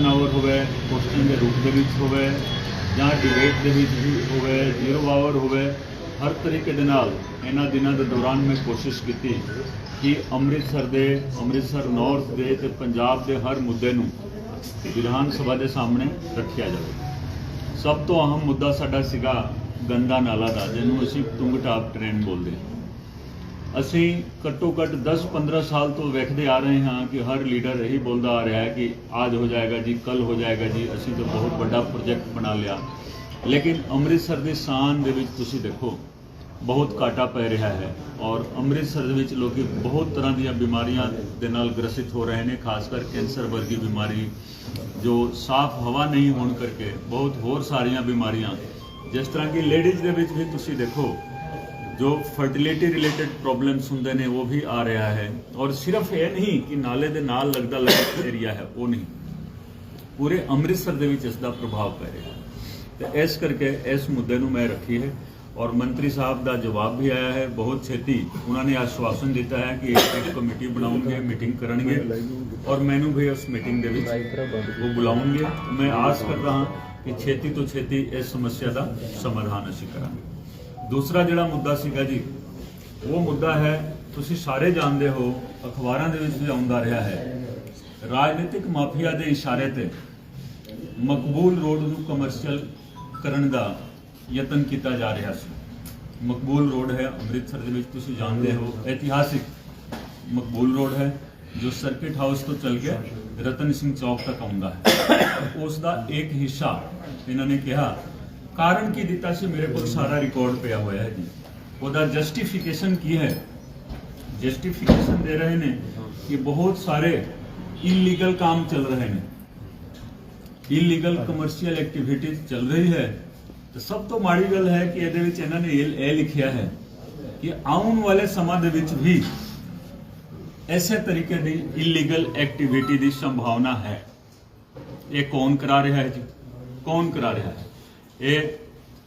Question hour ਹੋਵੇ question ਦੇ ਰੂਪ ਦੇ ਵਿੱਚ ਹੋਵੇ, ਜਾਂ ਡਿਬੇਟ ਦੇ ਵਿੱਚ ਵੀ ਹੋਵੇ ਜ਼ੀਰੋ ਆਵਰ ਹੋਵੇ, ਹਰ ਤਰੀਕੇ ਦੇ ਨਾਲ ਇਹਨਾਂ ਦਿਨਾਂ ਦੇ ਦੌਰਾਨ ਮੈਂ ਕੋਸ਼ਿਸ਼ ਕੀਤੀ ਕਿ ਅੰਮ੍ਰਿਤਸਰ ਦੇ, ਅੰਮ੍ਰਿਤਸਰ ਨਾਰਥ ਦੇ ਤੇ ਪੰਜਾਬ ਦੇ ਹਰ ਮੁੱਦੇ ਨੂੰ ਵਿਧਾਨ ਸਭਾ ਦੇ ਸਾਹਮਣੇ ਰੱਖਿਆ ਜਾਵੇ। ਸਭ ਤੋਂ ਅਹਿਮ ਮੁੱਦਾ ਸਾਡਾ ਸੀਗਾ ਗੰਦਾ ਨਾਲਾ ਦਾ, ਜਿਹਨੂੰ ਅਸੀਂ ਤੁੰਗਟਾਪ ਟ੍ਰੇਨ ਬੋਲਦੇ ਹਾਂ। ਅਸੀਂ ਘੱਟੋ ਘੱਟ 10-15 ਸਾਲ ਤੋਂ ਵੇਖਦੇ ਆ ਰਹੇ ਹਾਂ ਕਿ ਹਰ ਲੀਡਰ ਇਹੀ ਬੋਲਦਾ ਆ ਰਿਹਾ ਹੈ ਕਿ ਆਜ ਹੋ ਜਾਏਗਾ ਜੀ ਕੱਲ ਹੋ ਜਾਏਗਾ ਜੀ, ਅਸੀਂ ਤਾਂ ਬਹੁਤ ਵੱਡਾ ਪ੍ਰੋਜੈਕਟ ਬਣਾ ਲਿਆ। ਲੇਕਿਨ ਅੰਮ੍ਰਿਤਸਰ ਦੀ ਸ਼ਾਨ ਦੇ ਵਿੱਚ ਤੁਸੀਂ ਦੇਖੋ, ਬਹੁਤ ਘਾਟਾ ਪੈ ਰਿਹਾ ਹੈ ਔਰ ਅੰਮ੍ਰਿਤਸਰ ਦੇ ਵਿੱਚ ਲੋਕੀ ਬਹੁਤ ਤਰ੍ਹਾਂ ਦੀਆਂ ਬਿਮਾਰੀਆਂ ਦੇ ਨਾਲ ਗ੍ਰਸਿਤ ਹੋ ਰਹੇ ਨੇ, ਖਾਸ ਕਰ ਕੈਂਸਰ ਵਰਗੀ ਬਿਮਾਰੀ, ਜੋ ਸਾਫ਼ ਹਵਾ ਨਹੀਂ ਹੋਣ ਕਰਕੇ ਬਹੁਤ ਹੋਰ ਸਾਰੀਆਂ ਬਿਮਾਰੀਆਂ। ਜਿਸ ਤਰ੍ਹਾਂ ਕਿ ਲੇਡੀਜ਼ ਦੇ ਵਿੱਚ ਵੀ ਤੁਸੀਂ ਦੇਖੋ ਜੋ ਫਰਟੀਲਿਟੀ ਰਿਲੇਟਡ ਪ੍ਰੋਬਲਮਸ ਹੁੰਦੇ ਨੇ, ਉਹ ਵੀ ਆ ਰਿਹਾ ਹੈ। ਔਰ ਸਿਰਫ ਇਹ ਨਹੀਂ ਕਿ ਨਾਲੇ ਦੇ ਨਾਲ ਲੱਗਦਾ ਲੱਗਦਾ ਏਰੀਆ ਹੈ, ਉਹ ਨਹੀਂ। ਪੂਰੇ ਅੰਮ੍ਰਿਤਸਰ ਦੇ ਵਿੱਚ ਇਸ ਦਾ ਪ੍ਰਭਾਵ ਪੈ ਰਿਹਾ ਤੇ ਇਸ ਕਰਕੇ ਇਸ ਮੁੱਦੇ ਨੂੰ ਮੈਂ ਰੱਖੀ ਹੈ। ਔਰ ਮੰਤਰੀ ਸਾਹਿਬ ਦਾ ਜਵਾਬ ਵੀ ਆਇਆ ਹੈ। ਬਹੁਤ ਛੇਤੀ ਉਹਨਾਂ ਨੇ ਆਸ਼ਵਾਸਨ ਦਿੱਤਾ ਹੈ ਕਿ ਇੱਕ ਕਮੇਟੀ ਬਣਾਉਣਗੇ, ਮੀਟਿੰਗ ਕਰਨਗੇ। ਔਰ ਮੈਨੂੰ ਵੀ ਉਸ ਮੀਟਿੰਗ ਦੇ ਵਿੱਚ ਉਹ ਬੁਲਾਉਣਗੇ। ਮੈਂ ਆਸ ਕਰਦਾ ਹਾਂ ਕਿ ਛੇਤੀ ਤੋਂ ਛੇਤੀ ਇਸ ਸਮੱਸਿਆ ਦਾ ਸਮਾਧਾਨ ਅਸੀਂ ਕਰਾਂਗੇ। ਦੂਸਰਾ ਜਿਹੜਾ ਮੁੱਦਾ ਸੀਗਾ ਜੀ, ਉਹ ਮੁੱਦਾ ਹੈ, ਤੁਸੀਂ ਸਾਰੇ ਜਾਣਦੇ ਹੋ, ਅਖਬਾਰਾਂ ਦੇ ਵਿੱਚ ਵੀ ਆਉਂਦਾ ਰਿਹਾ ਹੈ। ਰਾਜਨੀਤਿਕ ਮਾਫੀਆ ਦੇ ਇਸ਼ਾਰੇ ਤੇ ਮਕਬੂਲ ਰੋਡ ਨੂੰ ਕਮਰਸ਼ੀਅਲ ਕਰਨ ਦਾ ਯਤਨ ਕੀਤਾ ਜਾ ਰਿਹਾ ਸੀ। ਮਕਬੂਲ ਰੋਡ ਹੈ, ਅੰਮ੍ਰਿਤਸਰ ਦੇ ਵਿੱਚ ਤੁਸੀਂ ਜਾਣਦੇ ਹੋ, ਇਤਿਹਾਸਿਕ ਮਕਬੂਲ ਰੋਡ ਹੈ, ਜੋ ਸਰਕਿਟ ਹਾਊਸ ਤੋਂ ਚੱਲ ਕੇ ਰਤਨ ਸਿੰਘ ਚੌਕ ਤੱਕ ਆਉਂਦਾ ਹੈ। ਉਸ ਦਾ ਇੱਕ ਹਿੱਸਾ ਇਹਨਾਂ ਨੇ ਕਿਹਾ ਕਾਰਨ ਕੀ ਦਿੱਤਾ ਸੀ ਮੇਰੇ ਕੋਲ ਸਾਰਾ ਰਿਕਾਰਡ ਪਿਆ ਹੋਇਆ ਹੈ ਜੀ ਉਹਦਾ ਜਸਟੀਫਿਕੇਸ਼ਨ ਕੀ ਹੈ ਜਸਟੀਫਿਕੇਸ਼ਨ ਦੇ ਰਹੇ ਨੇ ਕਿ ਬਹੁਤ ਸਾਰੇ ਇਲੀਗਲ ਕੰਮ ਚੱਲ ਰਹੇ ਨੇ ਇਲੀਗਲ ਕਮਰਸ਼ੀਅਲ ਐਕਟੀਵਿਟੀਜ਼ ਚੱਲ ਰਹੀ ਹੈ ਤੇ ਸਭ ਤੋਂ ਮਾੜੀ ਗੱਲ ਹੈ ਕਿ ਇਹਦੇ ਵਿੱਚ ਇਹਨਾਂ ਨੇ ਇਹ ਇਹ ਲਿਖਿਆ ਹੈ ਕਿ ਆਉਣ ਵਾਲੇ ਸਮਾਂ ਦੇ ਵਿੱਚ ਵੀ ਐਸੇ ਤਰੀਕੇ ਦੀ ਇਲੀਗਲ ਐਕਟੀਵਿਟੀ ਦੀ ਸੰਭਾਵਨਾ ਹੈ ਇਹ ਕੌਣ ਕਰਾ ਰਿਹਾ ਹੈ ਜੀ ਕੌਣ ਕਰਾ ਰਿਹਾ ਹੈ ਇਹ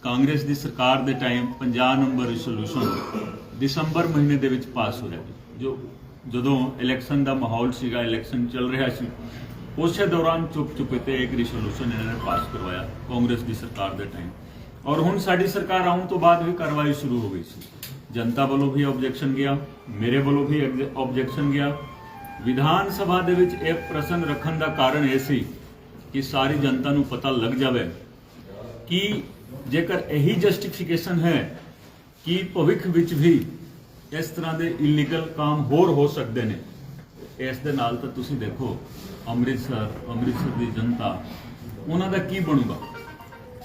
ਕਾਂਗਰਸ ਦੀ ਸਰਕਾਰ ਦੇ ਟਾਈਮ 50 ਨੰਬਰ ਰਿਜ਼ੋਲੂਸ਼ਨ ਦਸੰਬਰ ਮਹੀਨੇ ਦੇ ਵਿੱਚ ਪਾਸ ਹੋਇਆ ਜੀ ਜੋ ਜਦੋਂ ਇਲੈਕਸ਼ਨ ਦਾ ਮਾਹੌਲ ਸੀਗਾ ਇਲੈਕਸ਼ਨ ਚੱਲ ਰਿਹਾ ਸੀ, ਉਸੇ ਦੌਰਾਨ ਚੁੱਪ ਚੁਪੀਤੇ ਇੱਕ ਰਿਜ਼ੋਲੂਸ਼ਨ ਇਹਨਾਂ ਨੇ ਪਾਸ ਕਰਵਾਇਆ ਕਾਂਗਰਸ ਦੀ ਸਰਕਾਰ ਦੇ ਟਾਈਮ। ਔਰ ਹੁਣ ਸਾਡੀ ਸਰਕਾਰ ਆਉਣ ਤੋਂ ਬਾਅਦ ਵੀ ਕਾਰਵਾਈ ਸ਼ੁਰੂ ਹੋ ਗਈ ਸੀ। ਜਨਤਾ ਵੱਲੋਂ ਵੀ ਆਬਜੈਕਸ਼ਨ ਗਿਆ, ਮੇਰੇ ਵੱਲੋਂ ਵੀ ਆਬਜੈਕਸ਼ਨ ਗਿਆ। ਵਿਧਾਨ ਸਭਾ ਦੇ ਵਿੱਚ ਇਹ ਪ੍ਰਸ਼ਨ ਰੱਖਣ ਦਾ ਕਾਰਨ ਇਹ ਸੀ ਕਿ ਸਾਰੀ ਜਨਤਾ ਨੂੰ ਪਤਾ ਲੱਗ ਜਾਵੇ ਕਿ ਜੇਕਰ ਇਹੀ ਜਸਟੀਫਿਕੇਸ਼ਨ ਹੈ ਕਿ ਭਵਿੱਖ ਵਿੱਚ ਵੀ ਇਸ ਤਰ੍ਹਾਂ ਦੇ ਇਲੀਗਲ ਕੰਮ ਹੋਰ ਹੋ ਸਕਦੇ ਨੇ, ਇਸ ਦੇ ਨਾਲ ਤਾਂ ਤੁਸੀਂ ਦੇਖੋ ਅੰਮ੍ਰਿਤਸਰ ਅੰਮ੍ਰਿਤਸਰ ਦੀ ਜਨਤਾ, ਉਹਨਾਂ ਦਾ ਕੀ ਬਣੂਗਾ?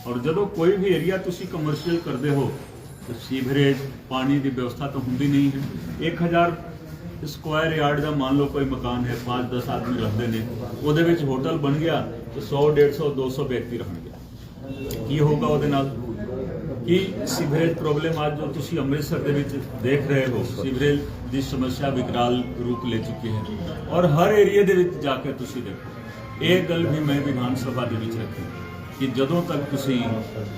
ਔਰ ਜਦੋਂ ਕੋਈ ਵੀ ਏਰੀਆ ਤੁਸੀਂ ਕਮਰਸ਼ੀਅਲ ਕਰਦੇ ਹੋ, ਤਾਂ ਸੀਵਰੇਜ, ਪਾਣੀ ਦੀ ਵਿਵਸਥਾ ਤਾਂ ਹੁੰਦੀ ਨਹੀਂ ਹੈ। 1000 ਸਕੁਆਇਰ ਯਾਰਡ ਦਾ ਮੰਨ ਲਓ ਕੋਈ ਮਕਾਨ ਹੈ 5-10 ਆਦਮੀ ਰਹਿੰਦੇ ਨੇ, ਉਹਦੇ ਵਿੱਚ ਹੋਟਲ ਬਣ ਗਿਆ, ਤਾਂ 100 150 200 ਵਿਅਕਤੀ ਰਹਿਣਗੇ। ਕੀ ਹੋਊਗਾ ਉਹਦੇ ਨਾਲ? ਕਿ ਸੀਵਰੇਜ ਪ੍ਰੋਬਲਮ ਅੱਜ ਜੋ ਤੁਸੀਂ ਅੰਮ੍ਰਿਤਸਰ ਦੇ ਵਿੱਚ ਦੇਖ ਰਹੇ ਹੋ? ਸੀਵਰੇਜ ਦੀ ਸਮੱਸਿਆ ਵਿਕਰਾਲ ਰੂਪ ਲੈ ਚੁੱਕੀ ਹੈ। ਔਰ ਹਰ ਏਰੀਆ ਦੇ ਵਿੱਚ ਜਾ ਕੇ ਤੁਸੀਂ ਦੇਖੋ। ਇਹ ਗੱਲ ਵੀ ਮੈਂ ਵਿਧਾਨ ਸਭਾ ਦੇ ਵਿੱਚ ਰੱਖੀ। ਕਿ ਜਦੋਂ ਤੱਕ ਤੁਸੀਂ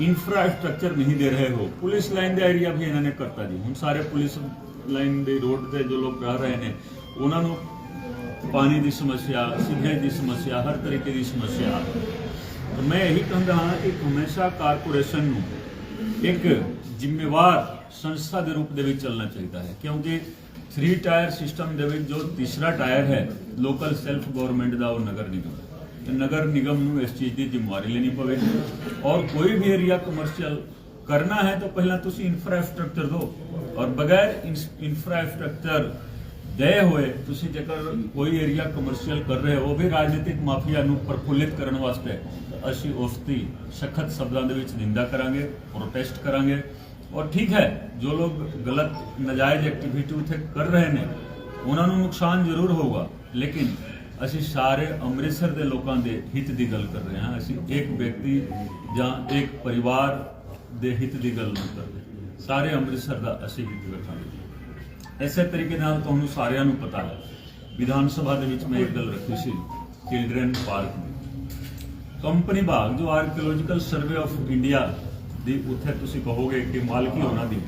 ਇਨਫਰਾਸਟ੍ਰਕਚਰ ਨਹੀਂ ਦੇ ਰਹੇ ਹੋ, ਪੁਲਿਸ ਲਾਈਨ ਦਾ ਏਰੀਆ ਵੀ ਇਹਨਾਂ ਨੇ ਕਰਤਾ ਜੀ। ਹੁਣ ਸਾਰੇ ਪੁਲਿਸ ਲਾਈਨ ਦੇ ਰੋਡ ਤੇ ਜੋ ਲੋਕ ਰਹਿ ਰਹੇ ਨੇ, ਉਹਨਾਂ ਨੂੰ ਪਾਣੀ ਦੀ ਸਮੱਸਿਆ ਸੀਵਰੇਜ ਦੀ ਸਮੱਸਿਆ, ਹਰ ਤਰੀਕੇ ਦੀ ਸਮੱਸਿਆ ਤਾਂ ਮੈਂ ਇਹੀ ਕਹਿੰਦਾ ਹਾਂ ਕਿ ਹਮੇਸ਼ਾ ਕਾਰਪੋਰੇਸ਼ਨ ਨੂੰ ਇੱਕ ਜ਼ਿੰਮੇਵਾਰ ਸੰਸਥਾ ਦੇ ਰੂਪ ਦੇ ਵਿੱਚ ਚੱਲਣਾ ਚਾਹੀਦਾ ਹੈ, ਕਿਉਂਕਿ 3 ਟਾਇਰ ਸਿਸਟਮ ਦੇ ਵਿੱਚ ਜੋ ਤੀਸਰਾ ਟਾਇਰ ਹੈ ਲੋਕਲ ਸੈਲਫ ਗਵਰਨਮੈਂਟ ਦਾ ਉਹ ਨਗਰ ਨਿਗਮ ਤੇ ਨਗਰ ਨਿਗਮ ਨੂੰ ਇਸ ਚੀਜ਼ ਦੀ ਜ਼ਿੰਮੇਵਾਰੀ ਲੈਣੀ ਪਵੇ। ਔਰ ਕੋਈ ਵੀ ਏਰੀਆ ਕਮਰਸ਼ੀਅਲ ਕਰਨਾ ਹੈ, ਤਾਂ ਪਹਿਲਾਂ ਤੁਸੀਂ ਇਨਫਰਾਸਟ੍ਰਕਚਰ ਦਿਓ। ਔਰ ਬਗੈਰ ਇਨਫਰਾਸਟ੍ਰਕਚਰ ਦੇ ਹੋਏ ਤੁਸੀਂ ਜੇਕਰ ਕੋਈ ਏਰੀਆ ਕਮਰਸ਼ੀਅਲ ਕਰ ਰਹੇ ਹੋ, ਉਹ ਵੀ ਰਾਜਨੀਤਿਕ ਮਾਫੀਆ ਨੂੰ ਪ੍ਰਫੁੱਲਿਤ ਕਰਨ ਵਾਸਤੇ ਅਸੀਂ ਉਸ ਦੀ ਸਖਤ ਸ਼ਬਦਾਂ ਦੇ ਵਿੱਚ ਨਿੰਦਾ ਕਰਾਂਗੇ ਪ੍ਰੋਟੈਸਟ ਕਰਾਂਗੇ। ਔਰ ਠੀਕ ਹੈ, ਜੋ ਲੋਕ ਗਲਤ ਨਜਾਇਜ਼ ਐਕਟੀਵਿਟੀ ਉੱਥੇ ਕਰ ਰਹੇ ਨੇ, ਉਹਨਾਂ ਨੂੰ ਨੁਕਸਾਨ ਜ਼ਰੂਰ ਹੋਊਗਾ। ਲੇਕਿਨ ਅਸੀਂ ਸਾਰੇ ਅੰਮ੍ਰਿਤਸਰ ਦੇ ਲੋਕਾਂ ਦੇ ਹਿੱਤ ਦੀ ਗੱਲ ਕਰ ਰਹੇ ਹਾਂ। ਅਸੀਂ ਇੱਕ ਵਿਅਕਤੀ ਜਾਂ ਇੱਕ ਪਰਿਵਾਰ ਦੇ ਹਿੱਤ ਦੀ ਗੱਲ ਨਹੀਂ ਕਰ ਰਹੇ। ਸਾਰੇ ਅੰਮ੍ਰਿਤਸਰ ਦਾ ਅਸੀਂ ਹਿੱਤ ਰੱਖਾਂਗੇ ਇਸੇ ਤਰੀਕੇ ਨਾਲ ਤੁਹਾਨੂੰ ਸਾਰਿਆਂ ਨੂੰ ਪਤਾ ਹੈ, ਵਿਧਾਨ ਸਭਾ ਦੇ ਵਿੱਚ ਮੈਂ ਇੱਕ ਗੱਲ ਰੱਖੀ ਸੀ ਚਿਲਡਰਨ ਪਾਰਕ ਦੀ ਕੰਪਨੀ ਬਾਗ ਜੋ ਆਰਕੀਓਲੋਜੀਕਲ ਸਰਵੇ ਆਫ ਇੰਡੀਆ ਦੀ ਉੱਥੇ ਤੁਸੀਂ ਕਹੋਗੇ ਕਿ ਮਾਲਕੀ ਉਹਨਾਂ ਦੀ।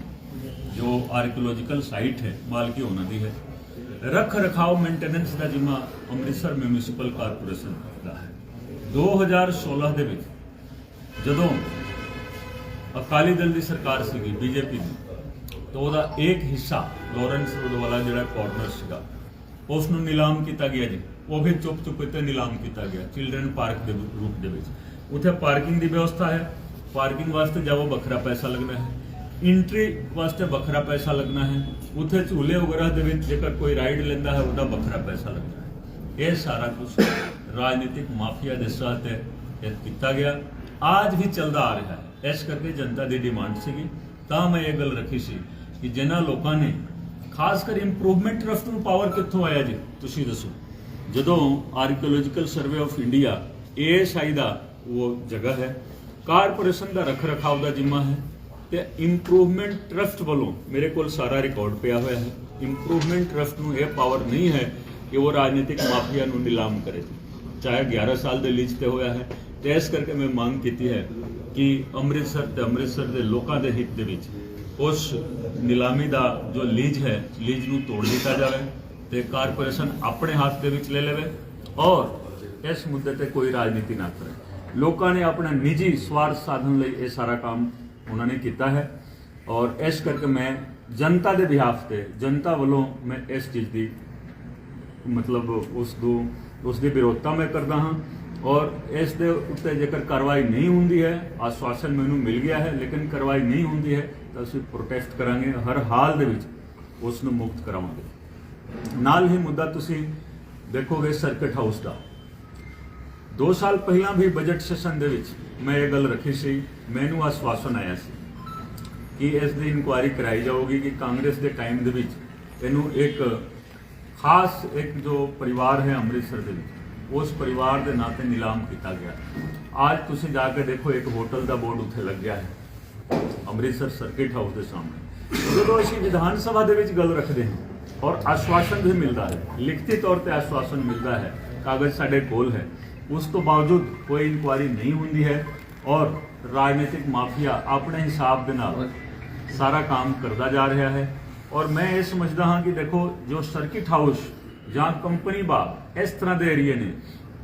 ਜੋ ਆਰਕੀਓਲੋਜੀਕਲ ਸਾਈਟ ਹੈ, ਮਾਲਕੀ ਉਹਨਾਂ ਦੀ ਹੈ। ਰੱਖ ਰਖਾਓ ਮੇਨਟੇਨੈਂਸ ਦਾ ਜਿੰਮਾ ਅੰਮ੍ਰਿਤਸਰ ਮਿਊਨਿਸਪਲ ਕਾਰਪੋਰੇਸ਼ਨ ਦਾ ਹੈ। 2016 ਦੇ ਵਿੱਚ ਜਦੋਂ ਅਕਾਲੀ ਦਲ ਦੀ ਸਰਕਾਰ ਸੀਗੀ, ਬੀਜੇਪੀ ਦੀ, ਤਾਂ ਉਹਦਾ ਇੱਕ ਹਿੱਸਾ ਲਾਰੈਂਸ ਰੋਡ ਜਿਹੜਾ ਕਾਰਨਰ ਸੀਗਾ ਉਸ ਨੂੰ ਨਿਲਾਮ ਕੀਤਾ ਗਿਆ ਜੀ। ਉਹ ਵੀ ਚੁੱਪ ਚੁੱਪ ਤੇ ਨਿਲਾਮ ਕੀਤਾ ਗਿਆ ਚਿਲਡਰਨ ਪਾਰਕ ਦੇ ਰੂਪ ਦੇ ਵਿੱਚ ਉੱਥੇ ਪਾਰਕਿੰਗ ਦੀ ਵਿਵਸਥਾ ਹੈ ਪਾਰਕਿੰਗ ਵਾਸਤੇ ਜਾਓ ਵੱਖਰਾ ਪੈਸਾ ਲੱਗਣਾ ਹੈ ਇੰਟਰੀ ਵਾਸਤੇ ਵੱਖਰਾ ਪੈਸਾ ਲੱਗਣਾ ਹੈ ਉੱਥੇ ਝੂਲੇ ਵਗੈਰਾ ਦੇ ਵਿੱਚ ਜੇਕਰ ਕੋਈ ਰਾਈਡ ਲੈਂਦਾ ਹੈ ਉਹਦਾ ਵੱਖਰਾ ਪੈਸਾ ਲੱਗਣਾ ਹੈ ਇਹ ਸਾਰਾ ਕੁਝ ਰਾਜਨੀਤਿਕ ਮਾਫੀਆ ਦੇ ਸਾਥ ਤੇ ਇਹ ਕੀਤਾ ਗਿਆ ਅੱਜ ਵੀ ਚੱਲਦਾ ਆ ਰਿਹਾ ਹੈ ਇਸ ਕਰਕੇ ਜਨਤਾ ਦੀ ਡਿਮਾਂਡ ਸੀਗੀ ਤਾਂ ਮੈਂ ਇਹ ਗੱਲ ਰੱਖੀ ਸੀ ਕਿ ਜਿਨ੍ਹਾਂ ਲੋਕਾਂ ਨੇ ਖਾਸ ਕਰ ਇੰਪਰੂਵਮੈਂਟ ਟਰਸਟ ਨੂੰ ਪਾਵਰ ਕਿੱਥੋਂ ਆਇਆ ਜੀ ਤੁਸੀਂ ਦੱਸੋ ਜਦੋਂ archaeological survey of India ASI ਦਾ ਉਹ ਜਗ੍ਹਾ ਹੈ, ਕਾਰਪੋਰੇਸ਼ਨ ਦਾ ਰੱਖ ਰਖਾਵ ਦਾ ਜ਼ਿੰਮਾ ਹੈ ਤੇ ਇੰਪਰੂਵਮੈਂਟ ਟਰਸਟ ਵੱਲੋਂ ਮੇਰੇ ਕੋਲ ਸਾਰਾ ਰਿਕਾਰਡ ਪਿਆ ਹੋਇਆ ਹੈ। ਇੰਪਰੂਵਮੈਂਟ ਟਰਸਟ ਨੂੰ ਇਹ ਪਾਵਰ ਨਹੀਂ ਹੈ ਕਿ ਉਹ ਰਾਜਨੀਤਿਕ ਮਾਫੀਆ ਨੂੰ ਨਿਲਾਮ ਕਰੇ। ਚਾਹੇ 11 ਸਾਲ ਦੇ ਲੀਜ਼ ਤੇ ਹੋਇਆ ਹੈ ਤੇ ਇਸ ਕਰਕੇ ਮੈਂ ਮੰਗ ਕੀਤੀ ਹੈ ਕਿ ਅੰਮ੍ਰਿਤਸਰ ਤੇ ਅੰਮ੍ਰਿਤਸਰ ਦੇ ਲੋਕਾਂ ਦੇ ਹਿੱਤ ਦੇ ਵਿੱਚ ਉਸ ਨਿਲਾਮੀ ਦਾ ਜੋ ਲੀਜ਼ ਹੈ, ਲੀਜ਼ ਨੂੰ ਤੋੜ ਦਿੱਤਾ ਜਾਵੇ। ਤੇ ਕਾਰਪੋਰੇਸ਼ਨ ਆਪਣੇ ਹੱਥ ਦੇ ਵਿੱਚ ਲੈ ਲਵੇ ਔਰ ਇਸ ਮੁੱਦੇ ਤੇ ਕੋਈ ਰਾਜਨੀਤੀ ਨਾ ਕਰੇ। ਲੋਕਾਂ ਨੇ ਆਪਣਾ ਨਿੱਜੀ ਸਵਾਰਥ ਸਾਧਨ ਲਈ ਇਹ ਸਾਰਾ ਕੰਮ ਉਹਨਾਂ ਨੇ ਕੀਤਾ ਹੈ ਔਰ ਇਸ ਕਰਕੇ ਮੈਂ ਜਨਤਾ ਦੇ ਬਿਹਾਫ ਤੇ, ਜਨਤਾ ਵੱਲੋਂ ਮੈਂ ਇਸ ਚੀਜ਼ ਦੀ ਮਤਲਬ ਉਸ ਨੂੰ ਉਸ ਦੀ ਵਿਰੋਧਤਾ ਮੈਂ ਕਰਦਾ ਹਾਂ ਔਰ ਇਸ ਦੇ ਉੱਤੇ ਜੇਕਰ ਕਾਰਵਾਈ ਨਹੀਂ ਹੁੰਦੀ ਹੈ, ਆਸ਼ਵਾਸਨ ਮੈਨੂੰ ਮਿਲ ਗਿਆ ਹੈ, ਲੇਕਿਨ ਕਾਰਵਾਈ ਨਹੀਂ ਹੁੰਦੀ ਹੈ ਤਾਂ ਅਸੀਂ ਪ੍ਰੋਟੈਸਟ ਕਰਾਂਗੇ, ਹਰ ਹਾਲ ਦੇ ਵਿੱਚ ਉਸ ਨੂੰ ਮੁਕਤ ਕਰਾਵਾਂਗੇ। ਨਾਲ ਹੀ ਮੁੱਦਾ ਤੁਸੀਂ ਦੇਖੋਗੇ ਸਰਕਟ ਹਾਊਸ ਦਾ। 2 ਸਾਲ ਪਹਿਲਾਂ ਵੀ ਬਜਟ ਸੈਸ਼ਨ ਦੇ ਵਿੱਚ ਮੈਂ ਇਹ ਗੱਲ ਰੱਖੀ ਸੀ, ਮੈਨੂੰ ਆਸ਼ਵਾਸਨ ਆਇਆ ਸੀ ਕਿ ਇਸ ਦੀ ਇਨਕੁਆਇਰੀ ਕਰਾਈ ਜਾਊਗੀ ਕਿ ਕਾਂਗਰਸ ਦੇ ਟਾਈਮ ਦੇ ਵਿੱਚ ਇਹਨੂੰ ਇੱਕ ਖਾਸ ਇੱਕ ਜੋ ਪਰਿਵਾਰ ਹੈ ਅੰਮ੍ਰਿਤਸਰ ਦੇ ਵਿੱਚ, ਉਸ ਪਰਿਵਾਰ ਦੇ ਨਾਂ ਤੇ ਨਿਲਾਮ ਕੀਤਾ ਗਿਆ। ਅੱਜ ਤੁਸੀਂ ਜਾ ਕੇ ਦੇਖੋ, ਇੱਕ ਹੋਟਲ ਦਾ ਬੋਰਡ ਉੱਥੇ ਲੱਗਿਆ ਹੈ, ਅੰਮ੍ਰਿਤਸਰ ਸਰਕਿਟ ਹਾਊਸ ਦੇ ਸਾਹਮਣੇ। ਜਦੋਂ ਅਸੀਂ ਵਿਧਾਨ ਸਭਾ ਦੇ ਵਿੱਚ ਗੱਲ ਰੱਖਦੇ ਹਾਂ ਔਰ ਆਸ਼ਵਾਸਨ ਵੀ ਮਿਲਦਾ ਹੈ ਲਿਖਤੀ ਤੌਰ ਤੇ ਆਸ਼ਵਾਸਨ ਮਿਲਦਾ ਹੈ ਕਾਗਜ਼ ਸਾਡੇ ਕੋਲ ਹੈ ਉਸ ਤੋਂ ਬਾਵਜੂਦ ਕੋਈ ਇਨਕੁਆਇਰੀ ਨਹੀਂ ਹੁੰਦੀ ਹੈ ਔਰ ਰਾਜਨੀਤਿਕ ਮਾਫੀਆ ਆਪਣੇ ਹਿਸਾਬ ਦੇ ਨਾਲ ਸਾਰਾ ਕੰਮ ਕਰਦਾ ਜਾ ਰਿਹਾ ਹੈ ਔਰ ਮੈਂ ਇਹ ਸਮਝਦਾ ਹਾਂ ਕਿ ਦੇਖੋ ਜੋ ਸਰਕਿਟ ਹਾਊਸ ਜਾਂ ਕੰਪਨੀ ਬਾਗ ਇਸ ਤਰ੍ਹਾਂ ਦੇ ਏਰੀਏ ਨੇ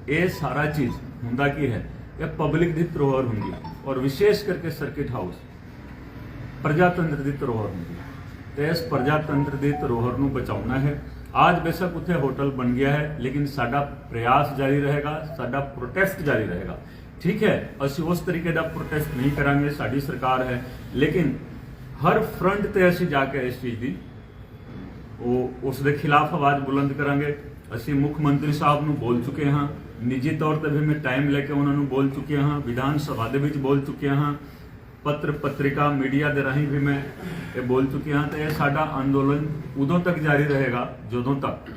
ਇਹ ਸਾਰਾ ਚੀਜ਼ ਹੁੰਦਾ ਕੀ ਹੈ ਇਹ ਪਬਲਿਕ ਦੀ ਧਰੋਹਰ ਹੁੰਦੀ ਹੈ ਔਰ ਵਿਸ਼ੇਸ਼ ਕਰਕੇ ਸਰਕਿਟ ਹਾਊਸ ਪ੍ਰਜਾਤੰਤਰ ਦੀ ਧਰੋਹਰ ਹੁੰਦੀ ਹੈ ਤੇ ਇਸ ਪ੍ਰਜਾਤੰਤਰ ਦੀ ਧਰੋਹਰ ਨੂੰ ਬਚਾਉਣਾ ਹੈ। ਅੱਜ ਬੇਸ਼ੱਕ ਉੱਥੇ ਹੋਟਲ ਬਣ ਗਿਆ ਹੈ, ਲੇਕਿਨ ਸਾਡਾ ਪ੍ਰਯਾਸ ਜਾਰੀ ਰਹੇਗਾ, ਸਾਡਾ ਪ੍ਰੋਟੈਸਟ ਜਾਰੀ ਰਹੇਗਾ। ਠੀਕ ਹੈ, ਅਸੀਂ ਉਸ ਤਰੀਕੇ ਦਾ ਪ੍ਰੋਟੈਸਟ ਨਹੀਂ ਕਰਾਂਗੇ, ਸਾਡੀ ਸਰਕਾਰ ਹੈ। ਲੇਕਿਨ ਹਰ ਫਰੰਟ ਤੇ ਅਸੀਂ ਜਾ ਕੇ ਇਸ ਚੀਜ਼ ਦੀ, ਉਹ, ਉਸ ਦੇ ਖਿਲਾਫ ਆਵਾਜ਼ ਬੁਲੰਦ ਕਰਾਂਗੇ। ਅਸੀਂ ਮੁੱਖ ਮੰਤਰੀ ਸਾਹਿਬ ਨੂੰ ਬੋਲ ਚੁੱਕੇ ਹਾਂ। ਨਿੱਜੀ ਤੌਰ ਤੇ ਵੀ ਮੈਂ ਟਾਈਮ ਲੈ ਕੇ ਉਹਨਾਂ ਨੂੰ ਬੋਲ ਚੁੱਕਿਆ ਹਾਂ, ਵਿਧਾਨ ਸਭਾ ਦੇ ਵਿੱਚ ਬੋਲ ਚੁੱਕਿਆ ਹਾਂ। ਪੱਤਰ ਪੱਤਰਿਕਾ ਮੀਡੀਆ ਦੇ ਰਾਹੀਂ ਵੀ ਮੈਂ ਇਹ ਬੋਲ ਚੁੱਕਿਆ ਹਾਂ ਤੇ ਇਹ ਸਾਡਾ ਅੰਦੋਲਨ ਉਦੋਂ ਤੱਕ ਜਾਰੀ ਰਹੇਗਾ, ਜਦੋਂ ਤੱਕ।